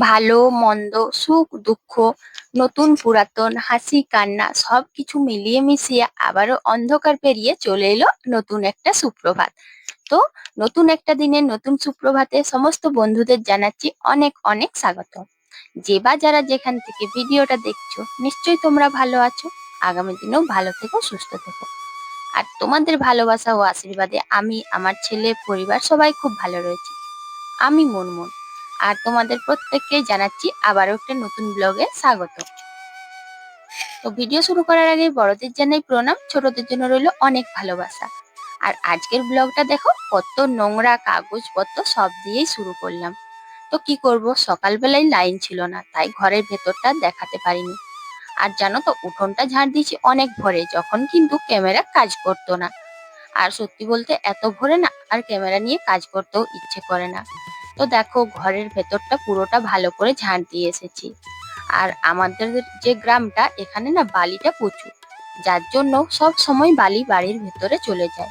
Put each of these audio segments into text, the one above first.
ভালো, মন্দ, সুখ, দুঃখ, নতুন, পুরাতন, হাসি, কান্না, সবকিছু মিলিয়ে মিশিয়ে আবারও অন্ধকার পেরিয়ে চলে এলো নতুন একটা সুপ্রভাত। তো নতুন একটা দিনের নতুন সুপ্রভাতে সমস্ত বন্ধুদের জানাচ্ছি অনেক অনেক স্বাগত। যে বা যারা যেখান থেকে ভিডিওটা দেখছ, নিশ্চয়ই তোমরা ভালো আছো। আগামী দিনেও ভালো থেকো, সুস্থ থেকো। আর তোমাদের ভালোবাসা ও আশীর্বাদে আমি, আমার ছেলে, পরিবার সবাই খুব ভালো রয়েছি। আমি মনমন। আর তোমাদের প্রত্যেককে জানাচ্ছি আবারও একটা নতুন ব্লগে স্বাগত। তো ভিডিও শুরু করার আগে বড়দের জানাই প্রণাম, ছোটদের জন্য রইল অনেক ভালোবাসা। আর আজকের ব্লগটা দেখো, কত নোংরা কাগজপত্র সব দিয়েই শুরু করলাম। তো কি করব, সকালবেলায় লাইন ছিল না, তাই ঘরের ভেতরটা দেখাতে পারিনি। আর জানো তো, উঠোনটা ঝাড় দিয়েছি অনেক ভরে, যখন কিন্তু ক্যামেরা কাজ করতো না। আর সত্যি বলতে এত ভরে না, আর ক্যামেরা নিয়ে কাজ করতেও ইচ্ছে করে না। তো দেখো ঘরের ভেতরটা পুরোটা ভালো করে ঝাঁট দিয়ে এসেছি। আর আমাদের যে গ্রামটা, এখানে না বালিটা প্রচুর। যার জন্য সব সময় বালি বাড়ির ভেতরে চলে যায়।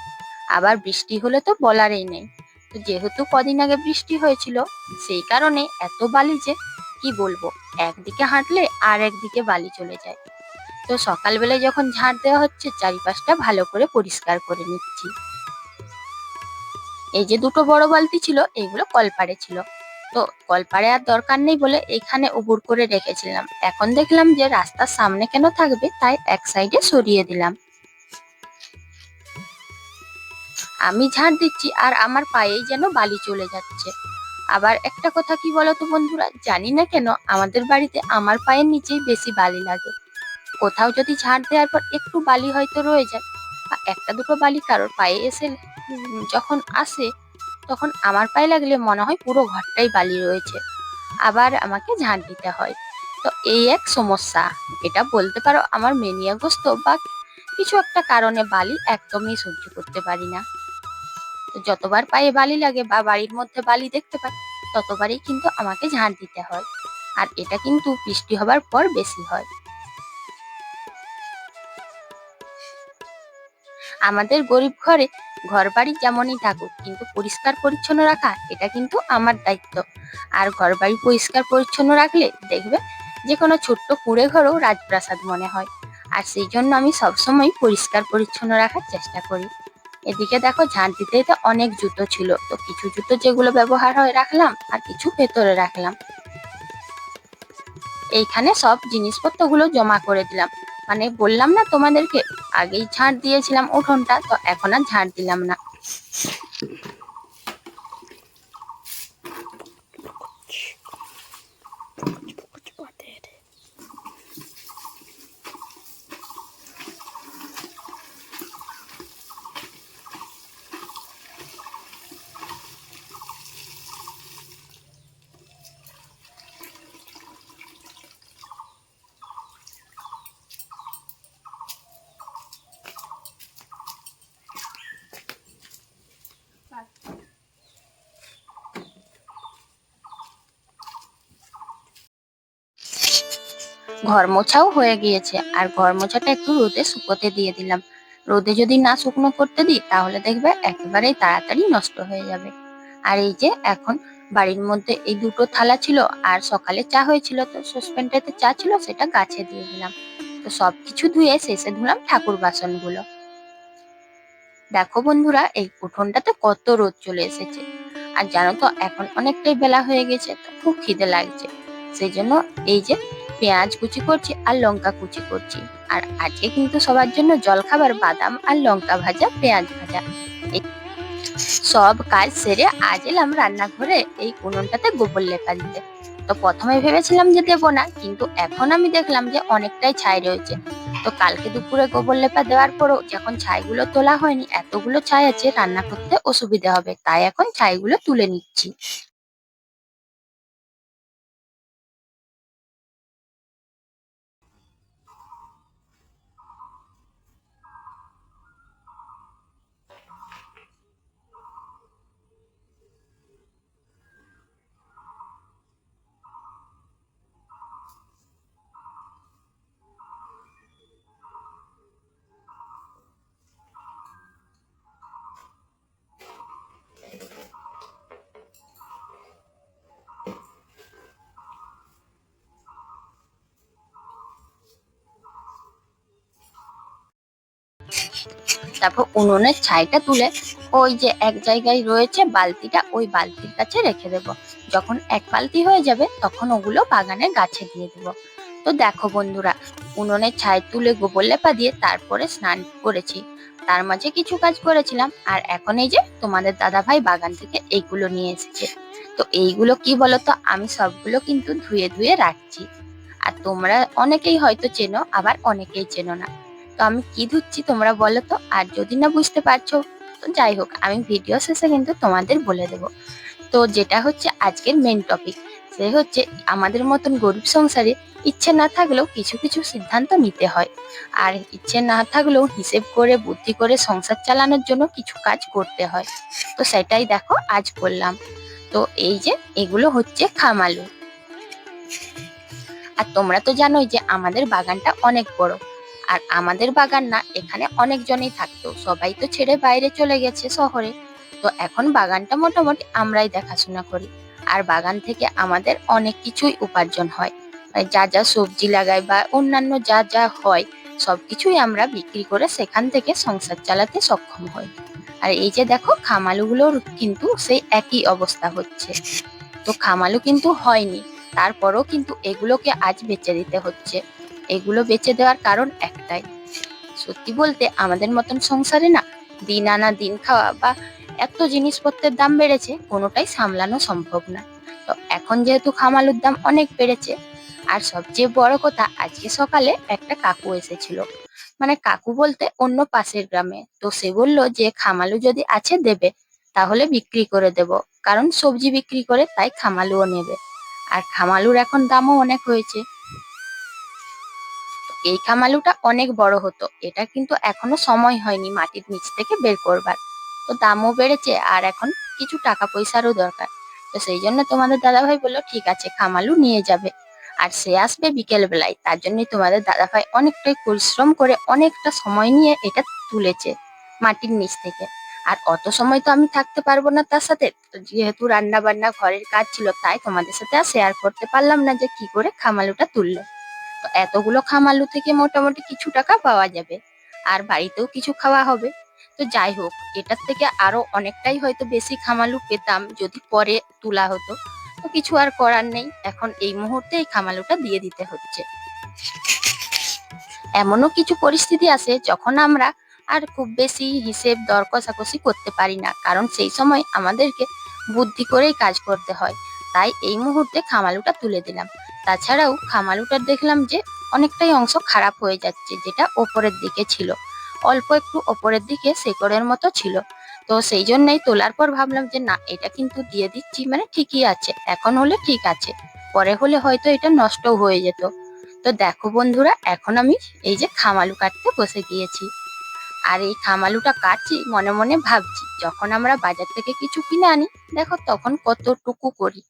আবার বৃষ্টি হলে তো বলারই নেই। তো যেহেতু কদিন আগে বৃষ্টি হয়েছিল, সেই কারণে এত বালি যে কি বলব, একদিকে হাঁটলে আর একদিকে বালি চলে যায়। তো সকালবেলায় যখন ঝাঁট দেওয়া হচ্ছে, চারিপাশটা ভালো করে পরিষ্কার করে নিচ্ছি। এই যে দুটো বড় বালতি ছিল এগুলো কলপাড়ে ছিল। তো কলপাড়ে আর দরকার নেই বলে এখানে উবুর করে রেখেছিলাম। এখন দেখলাম যে রাস্তার সামনে কেন থাকবে, তাই এক সাইডে সরিয়ে দিলাম। আমি ঝাড় দিচ্ছি আর আমার পায়েই যেন বালি চলে যাচ্ছে। আবার একটা কথা কি বলতো বন্ধুরা, জানি না কেন আমাদের বাড়িতে আমার পায়ের নিচেই বেশি বালি লাগে। কোথাও যদি ঝাড় দেওয়ার পর একটু বালি হয়তো রয়ে যায়, বা একটা দুটো বালি কারোর পায়ে এসে যখন আসে, তখন আমার পায়ে লাগলে মনে হয় পুরো ঘরটাই বালি রয়েছে। আবার আমাকে ঝাঁট দিতে হয়। তো এই এক সমস্যা। এটা বলতে পারো আমার মেনিয়াগ্রস্ত বা কিছু একটা কারণে বালি একদমই সহ্য করতে পারি না। তো যতবার পায়ে বালি লাগে বা বাড়ির মধ্যে বালি দেখতে পাই, ততবারই কিন্তু আমাকে ঝাঁট দিতে হয়। আর এটা কিন্তু বৃষ্টি হবার পর বেশি হয়। আমাদের গরিব ঘরে ঘর বাড়ি যেমনই থাকুক, কিন্তু পরিষ্কার পরিচ্ছন্ন রাখা, এটা কিন্তু আমার দায়িত্ব। আর ঘর বাড়ি পরিষ্কার পরিচ্ছন্ন রাখলে দেখবে যে কোনো ছোট্ট কুঁড়ে ঘরও রাজপ্রাসাদ মনে হয়। আর সেই জন্য আমি সবসময় পরিষ্কার পরিচ্ছন্ন রাখার চেষ্টা করি। এদিকে দেখো ঝাঁট দিতে অনেক জুতো ছিল, তো কিছু জুতো যেগুলো ব্যবহার হয় রাখলাম, আর কিছু ভেতরে রাখলাম। এইখানে সব জিনিসপত্রগুলো জমা করে দিলাম। মানে বললাম না তোমাদেরকে আগেই ঝাঁট দিয়েছিলাম উঠোনটা তো এখন আর ঝাড় দিলাম না। ঘর মোছাও হয়ে গিয়েছে। আর ঘর মোছাটা একটু রোদে শুকোতে দিয়ে দিলাম। রোদে যদি না শুকনো করতে দিই, তাহলে দেখবে একেবারেই তাড়াতাড়ি নষ্ট হয়ে যাবে। আর এই যে এখন বাড়ির মধ্যে এই দুটো থালা ছিল আর সকালে চা হয়েছিল, তো সসপ্যানটাতে চা ছিল, সেটা গাছে দিয়ে দিলাম। তো সবকিছু ধুয়ে শেষে ধুলাম ঠাকুর বাসনগুলো। দেখো বন্ধুরা, এই উঠোনটাতে কত রোদ চলে এসেছে। আর জানো তো, এখন অনেকটাই বেলা হয়ে গেছে, তো খুব খিদে লাগছে। সেই জন্য এই যে পেঁয়াজ কুচি করছি আর লঙ্কা কুচি করছি। আর আজকে কিন্তু সবার জন্য জলখাবার বাদাম আর লঙ্কা ভাজা, পেঁয়াজ ভাজা। সব কাজ সেরে আজ এলাম রান্নাঘরে এই উনুনটাতে গোবর লেপা দিতে। তো প্রথমে ভেবেছিলাম যে দেবো না, কিন্তু এখন আমি দেখলাম যে অনেকটাই ছাই রয়েছে। তো কালকে দুপুরে গোবর লেপা দেওয়ার পরও যখন ছাইগুলো তোলা হয়নি, এতগুলো ছাই আছে রান্না করতে অসুবিধা হবে, তাই এখন ছাইগুলো তুলে নিচ্ছি। তারপর উনুনের ছাইটা তুলে ওই যে এক জায়গায় রয়েছে বালতিটা, ওই বালতির কাছে রেখে দেব। যখন এক বালতি হয়ে যাবে, তখন ওগুলো বাগানের গাছে দিয়ে দেব। তো দেখো বন্ধুরা, উনুনের ছাই তুলে গোবর লেপা দিয়ে তারপরে স্নান করেছি। তার মাঝে কিছু কাজ করেছিলাম, আর এখন এই যে তোমাদের দাদা ভাই বাগান থেকে এইগুলো নিয়ে এসেছে। তো এইগুলো কি বলতো, আমি সবগুলো কিন্তু ধুয়ে ধুয়ে রাখছি। আর তোমরা অনেকেই হয়তো চেনো, আবার অনেকেই চেনো না। আমি কি ধুচ্ছি তোমরা বলো তো? আর যদি না বুঝতে পারছ, তো যাই হোক, আমি ভিডিও শেষে কিন্তু তোমাদের বলে দেব। তো যেটা হচ্ছে আজকের মেন টপিক সে হচ্ছে আমাদের মতন গরিব সংসারে ইচ্ছে না থাকলেও কিছু কিছু সিদ্ধান্ত নিতে হয়। আর ইচ্ছে না থাকলেও হিসেব করে, বুদ্ধি করে সংসার চালানোর জন্য কিছু কাজ করতে হয়। তো সেটাই দেখো, আজ করলাম তো এই যে, এগুলো হচ্ছে খামালু। আর তোমরা তো জানোই যে আমাদের বাগানটা অনেক বড়। আর আমাদের বাগান না, এখানে অনেকজনই থাকতো। সবাই তো ছেড়ে বাইরে চলে গেছে শহরে। তো এখন বাগানটা মোটামুটি আমরাই দেখাশোনা করি। আর বাগান থেকে আমাদের অনেক কিছুই উপার্জন হয়। মানে যা যা সবজি লাগাই বা অন্যান্য যা যা হয় সব কিছুই আমরা বিক্রি করে সেখান থেকে সংসার চালাতে সক্ষম হই। আর এই যে দেখো, খামালুগুলোর কিন্তু সেই একই অবস্থা হচ্ছে। তো খামালু কিন্তু হয়নি, তারপরও কিন্তু এগুলোকে আজ বেচে দিতে হচ্ছে। এগুলো বেচে দেওয়ার কারণ একটাই। সত্যি বলতে আমাদের মতন সংসারে না দিন আনা দিন খাওয়া বা এত জিনিসপত্রের দাম বেড়েছে, কোনোটাই সামলানো সম্ভব না। তো এখন যেহেতু খামালুর দাম অনেক বেড়েছে, আর সবচেয়ে বড় কথা আজকে সকালে একটা কাকু এসেছিল। মানে কাকু বলতে অন্য পাশের গ্রামে। তো সে বলল যে, খামালু যদি আছে দেবে, তাহলে বিক্রি করে দেব। কারণ সবজি বিক্রি করে তাই খামালুও নেবে। আর খামালুর এখন দামও অনেক হয়েছে। এই খামালুটা অনেক বড় হতো। এটা কিন্তু এখনও সময় হয়নি মাটির নিচ থেকে বের করবার। তো দামও বেড়েছে আর এখন কিছু টাকা পয়সারও দরকার। তো সেই জন্য তোমাদের দাদাভাই বলল, ঠিক আছে খামালু নিয়ে যাবে। আর সে আসবে বিকেল বেলায় তার জন্যই তোমাদের দাদাভাই অনেকটাই পরিশ্রম করে অনেকটা সময় নিয়ে এটা তুলেছে মাটির নিচ থেকে। আর অত সময় তো আমি থাকতে পারব না তার সাথে। যেহেতু রান্না বান্না ঘরের কাজ ছিল, তাই তোমাদের সাথে আর শেয়ার করতে পারলাম না যে কি করে খামালুটা তুললো। তো এতগুলো খামালু থেকে মোটামুটি কিছু টাকা পাওয়া যাবে। আর বাড়িতেও কিছু খাওয়া হবে। তো যাই হোক, এটার থেকে আরও অনেকটাই হয়তো বেশি খামালু পেতাম যদি পরে তোলা হতো। তো কিছু আর করার নেই। এখন এই মুহূর্তে এই খামালুটা দিয়ে দিতে হচ্ছে। এমনও কিছু পরিস্থিতি আসে যখন আমরা আর খুব বেশি হিসেব দর কষাকষি করতে পারি না। কারণ সেই সময় আমাদেরকে বুদ্ধি করেই কাজ করতে হয়। তাই এই মুহূর্তে খামালুটা তুলে দিলাম। তাছাড়াও খামালুটার দেখলাম যে অনেকটাই অংশ খারাপ হয়ে যাচ্ছে, যেটা ওপরের দিকে ছিল। অল্প একটু ওপরের দিকে শেকড়ের মতো ছিল। তো সেই জন্যই তোলার পর ভাবলাম যে, না, এটা কিন্তু দিয়ে দিচ্ছি মানে ঠিকই আছে। এখন হলে ঠিক আছে। পরে হলে হয়তো এটা নষ্ট হয়ে যেত। তো দেখো বন্ধুরা, এখন আমি এই যে খামালু কাটতে বসে গিয়েছি। আর এই খামালুটা কাটছি, মনে মনে ভাবছি, যখন আমরা বাজার থেকে কিছু কিনে আনি, দেখো তখন কতটুকু করি।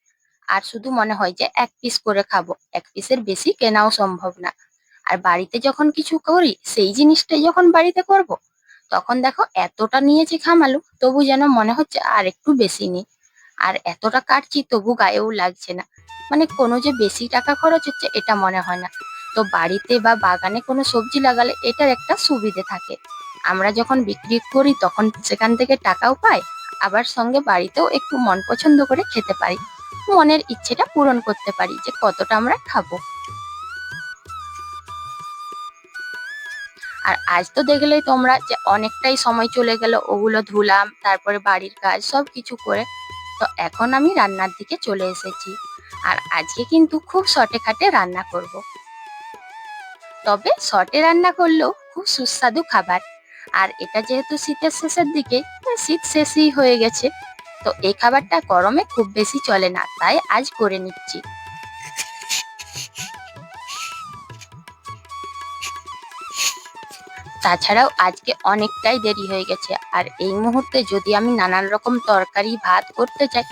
আর শুধু মনে হয় যে এক পিস করে খাব। এক পিসের বেশি কেনাও সম্ভব না। আর বাড়িতে যখন কিছু করি, সেই জিনিসটাই যখন বাড়িতে করব, তখন দেখো এতটা নিয়েছি খামালু, তবু যেন মনে হচ্ছে আর একটু বেশি নিই। আর এতটা কাটছি, তবু গায়েও লাগছে না। মানে কোনো যে বেশি টাকা খরচ হচ্ছে, এটা মনে হয় না। তো বাড়িতে বা বাগানে কোনো সবজি লাগালে এটার একটা সুবিধে থাকে। আমরা যখন বিক্রি করি, তখন সেখান থেকে টাকাও পাই, আবার সঙ্গে বাড়িতেও একটু মন পছন্দ করে খেতে পারি। মনের ইচ্ছেটা পূরণ করতে পারি যে কতটা আমরা খাব। আর আজ তো দেখলেই তোমরা যে অনেকটাই সময় চলে গেল, ওগুলো ধুলাম, তারপরে বাড়ির কাজ সব কিছু করে। তো এখন আমি রান্নার দিকে চলে এসেছি। আর আজকে কিন্তু খুব শর্টে খাটে রান্না করব। তবে শর্টে রান্না করলেও খুব সুস্বাদু খাবার। আর এটা যেহেতু শীতের শেষের দিকে শীত শেষই হয়ে গেছে। তো এই খাবারটা গরমে খুব বেশি চলে না, তাই আজ করে নিচ্ছি। তাছাড়াও আজকে অনেকটাই দেরি হয়ে গেছে, আর এই মুহূর্তে যদি আমি নানান রকম তরকারি, ভাত করতে চাই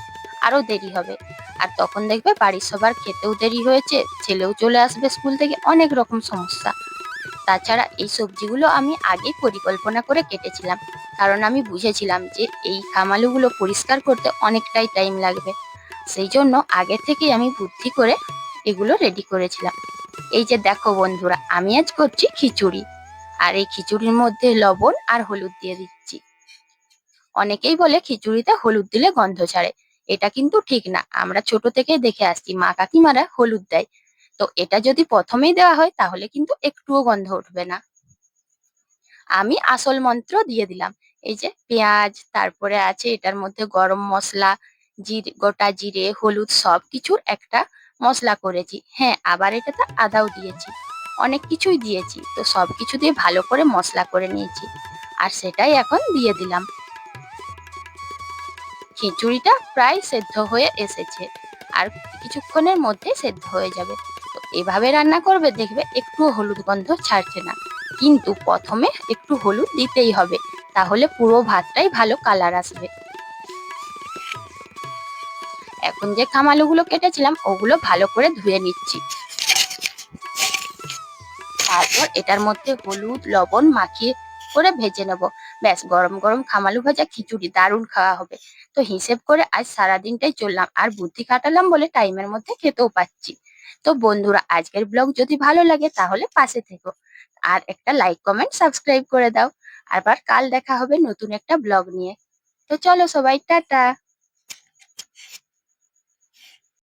আরও দেরি হবে। আর তখন দেখবে বাড়ির সবার খেতেও দেরি হয়েছে, ছেলেও চলে আসবে স্কুল থেকে, অনেক রকম সমস্যা। তাছাড়া এই সবজিগুলো আমি আগেই পরিকল্পনা করে কেটেছিলাম। কারণ আমি বুঝেছিলাম যে এই কামালুগুলো পরিষ্কার করতে অনেকটাই টাইম লাগবে। সেই জন্য আগে থেকেই আমি বুদ্ধি করে এগুলো রেডি করেছিলাম। এই যে দেখো বন্ধুরা, আমি আজ করছি খিচুড়ি। আর এই খিচুড়ির মধ্যে লবণ আর হলুদ দিয়ে দিচ্ছি। অনেকেই বলে খিচুড়িতে হলুদ দিলে গন্ধ ছাড়ে। এটা কিন্তু ঠিক না। আমরা ছোট থেকেই দেখে আসছি। মা কাকিমারা হলুদ দেয়। তো এটা যদি প্রথমেই দেওয়া হয়, তাহলে কিন্তু একটুও গন্ধ উঠবে না। আমি আসল মন্ত্র দিয়ে দিলাম। এই যে পেঁয়াজ, তারপরে আছে এটার মধ্যে গরম মশলা, জিরে, গোটা জিরে, হলুদ সব কিছুর একটা মশলা করেছি। হ্যাঁ আবার এটাতে আদাও দিয়েছি। অনেক কিছুই দিয়েছি। তো সব কিছু দিয়ে ভালো করে মশলা করে নিয়েছি। আর সেটাই এখন দিয়ে দিলাম। খিচুড়িটা প্রায় সেদ্ধ হয়ে এসেছে। আর কিছুক্ষণের মধ্যে সেদ্ধ হয়ে যাবে। এভাবে রান্না করবে দেখবে একটু হলুদ গন্ধ ছাড়ছে না। কিন্তু প্রথমে একটু হলুদ দিতেই হবে, তাহলে পুরো ভাতটাই ভালো কালার আসবে। এখন যে কামালুগুলো কেটেছিলাম, ওগুলো ভালো করে ধুয়ে নিচ্ছি। তারপর এটার মধ্যে হলুদ, লবণ মাখিয়ে করে ভেজে নেব। ব্যাস, গরম গরম খামালু ভাজা খিচুড়ি দারুণ খাওয়া হবে। তো হিসেব করে আজ সারাদিনটাই চললাম, আর বুদ্ধি খাটালাম বলে টাইমের মধ্যে খেতেও পাচ্ছি। তো বন্ধুরা, আজকের ব্লগ যদি ভালো লাগে তাহলে পাশে থেকো। আর একটা লাইক কমেন্ট সাবস্ক্রাইব করে দাও। আবার কাল দেখা হবে নতুন একটা ব্লগ নিয়ে। তো চলো সবাই, টাটা!